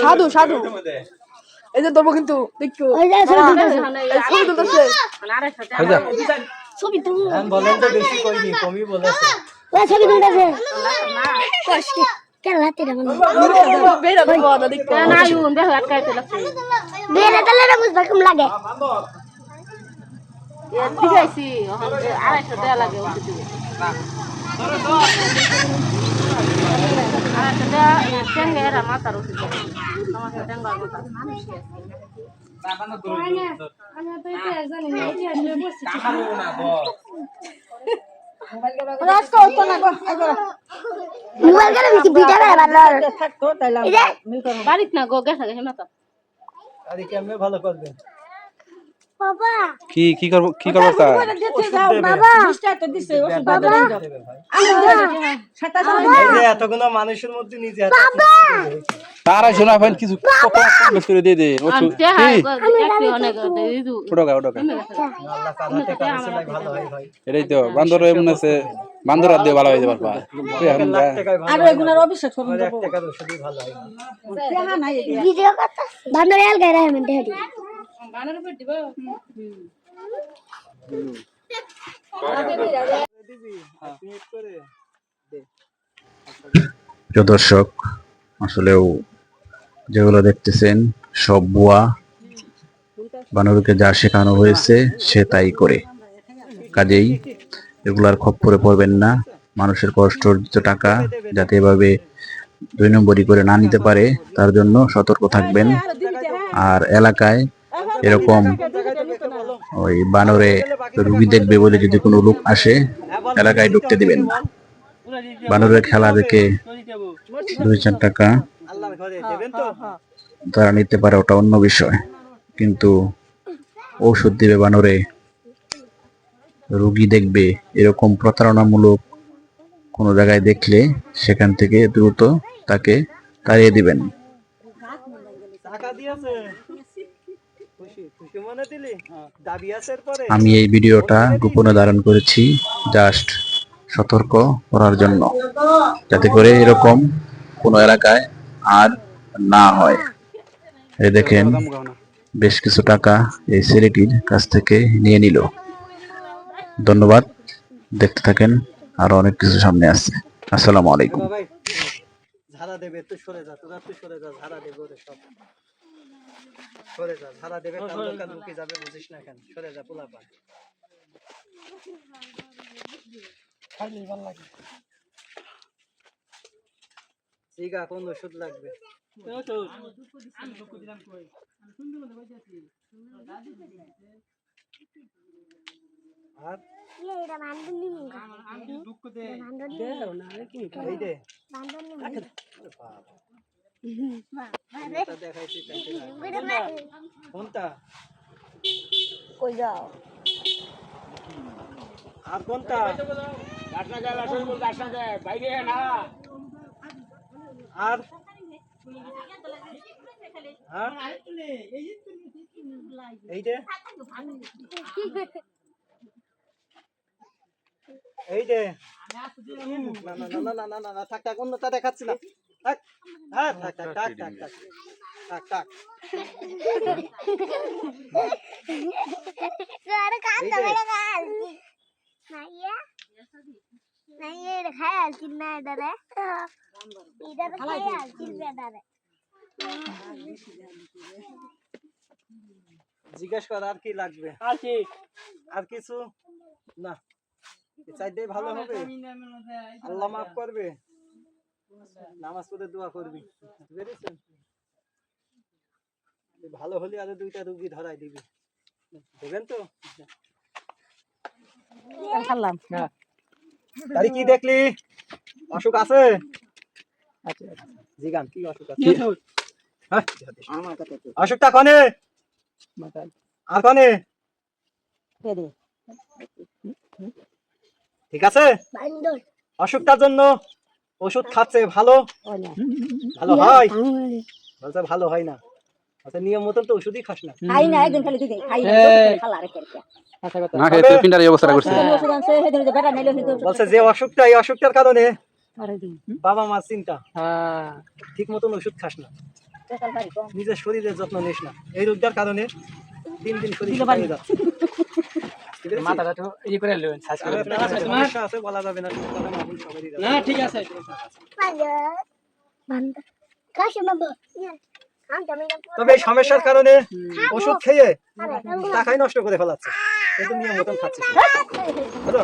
সাধু সাধু এই যে ধরবো কিন্তু দেখো যে ছবি হ্যাঁ বলেন তো বেশি কইনি কমই বলেছে ওই ছবি তুলতেছে কেন হাতে মনে বেরা না দেখো না ইউন বেহ আটকাইতে লাগছে বেরে তালে না বুঝবা কেমন লাগে? আছে আড়াইশো দেওয়া লাগে আড়াইশো দেওয়া টেঙ্গা মাথার ওষুধ দেবে তোমাকে মাথা। মোবাইল করে ভিডিও করে ভালো বাড়িত না গো গেছে গেছে মাথা। আরে কেমনে ভালো করবে? বাবা। কি কি করব কি করব তা বাবা। দেবে। ভাই এই যে এতগুলো মানুষের মধ্যে নিজে তারা শোনা ফাইন কিছু করে দিয়ে দে ওষুধ। তে কি? একটু অনেক দিদু ওটা ওটা আল্লাহ কার কাছে ভালো হয় ভাই। এটাই তো বান্দর এমন আছে। বান্দর দিয়ে ভালো হয়ে যাবার পা আর এগুনার অবিশ্বাস করুন ভিডিও করতে বান্দরে আল গায় প্রিয় দর্শক আসলেও যেগুলো দেখতেছেন সব বুয়া বানরকে যা শেখানো হয়েছে সে তাই করে। কাজেই এগুলার খপ্পরে পড়বেন না। মানুষের কষ্ট, অর্জিত টাকা যাতে এভাবে দুই নম্বরই করে না নিতে পারে, তার জন্য সতর্ক থাকবেন। আর এলাকায় এরকম ওই বানরে রুগী দেখবে বলে যদি কোনো লোক আসে, এলাকায় ঢুকতে দিবেন। না বানরের খেলা দেখে দুই চার টাকা তারা নিতে পারে ওটা অন্য বিষয়। কিন্তু ঔষধ দিবে বানরে। রুগী দেখবে এরকম প্রতারণামূলক কোনো জায়গায় দেখলে সেখান থেকে দ্রুত তাকে তাড়িয়ে দিবেন। আমি এই ভিডিওটা গোপনে ধারণ করেছি জাস্ট সতর্ক করার জন্য যাতে করে এরকম কোনো এলাকায় আর না হয়। এই দেখেন বেশ কিছু টাকা এই ছেলেটির কাছ থেকে নিয়ে নিল। ধন্যবাদ। দেখতে থাকেন আরও অনেক কিছু সামনে আছে আসসালামু আলাইকুম। ভাই ঝাড়া দেবে তুই সরে যা তোরা তুই সরে যা ঝাড়া দেবে ওরে সব। সরে যা ঝাড়া দেবে কাল লুকে যাবে বুঝিস না কেন। সরে যা পোলা পা জিগা কোন ওষুধ লাগবে। আর এটা বান্দর নিমু এই দে বান্দর নিমু কোনটা দেখাইছি কোনটা কই যাও আর কোনটা আর আর এই যে এই যে না না না না না না না থাক থাক অন্যটা দেখাচ্ছি না থাক হ্যাঁ থাক থাক থাক থাক থাক থাক থাক। আরে কান এই তো যে। মেরে গাল নাইয়া নাইয়া এটা খায় আলছিস না এটা রে? এটা তো খায় আলছিস বেটা রে? জিজ্ঞেস কর আর কি লাগবে? আর কিছু? না। চাইতেই ভালো হবে? আল্লাহ মাফ করবে? নামাজ পড়ে দোয়া করবি। বুঝেছেন? ভালো হলে আরও দুইটা রুগী ধরাই দিবি। দেবেন তো? খাল্লাম তারি কি দেখলি? অসুখ আছে? জিগান কি অসুখ আছে? হ্যাঁ? অসুখটা কনে? আর কনে? ঠিক আছে? বান্দর। অসুখটার জন্য ওষুধ খাচ্ছে ভালো? ভালো হয়? বলছে ভালো হয় না। আচ্ছা নিয়ম মতন তো ওষুধই খাস না। খাই না একদিন খালি দুদিন খাই না খালা রেখে রেখে না খেয়ে ফিলিপিনটার এই অবস্থা করছে ওষুধ আনছে সেদিন যে বেটা নিলে বলছে যে অসুখটা এই অসুখটার কারণে বাবা মার চিন্তা। হ্যাঁ। ঠিক মতন ওষুধ খাস না। সকাল বাড়ি কম। নিজের শরীরের যত্ন নিস না। এই রোগটার কারণে দিন দিন শরীর যাচ্ছে? মাথাটা তো ই করে নেবেন সাজ করে সমস্যা আছে বলা যাবে না সব কথা মাহুল সবারই না ঠিক আছে Mother. Manda. Kasih mama. Ya. Anda mina. তবে এই সমস্যার কারণে ওষুধ খেয়ে টাকাই নষ্ট করে ফেলাচ্ছে কিন্তু নিয়ম মতন। বুঝলো?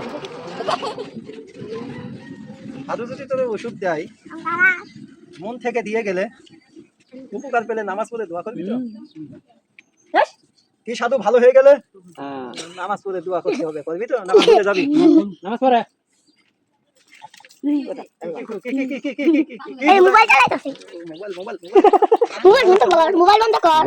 আরও যদি তোর ওষুধ দেয় মন থেকে দিয়ে গেলে উপকার পেলে নামাজ পড়ে দোয়া করবি তো কি সাধু ভালো হয়ে গেলে নামাজ পড়ে দোয়া করতে হবে করবি তো নামাজ পড়ে যাবি নামাজ পড়ে মোবাইল মোবাইল মোবাইল বন্ধ কর মোবাইল বন্ধ কর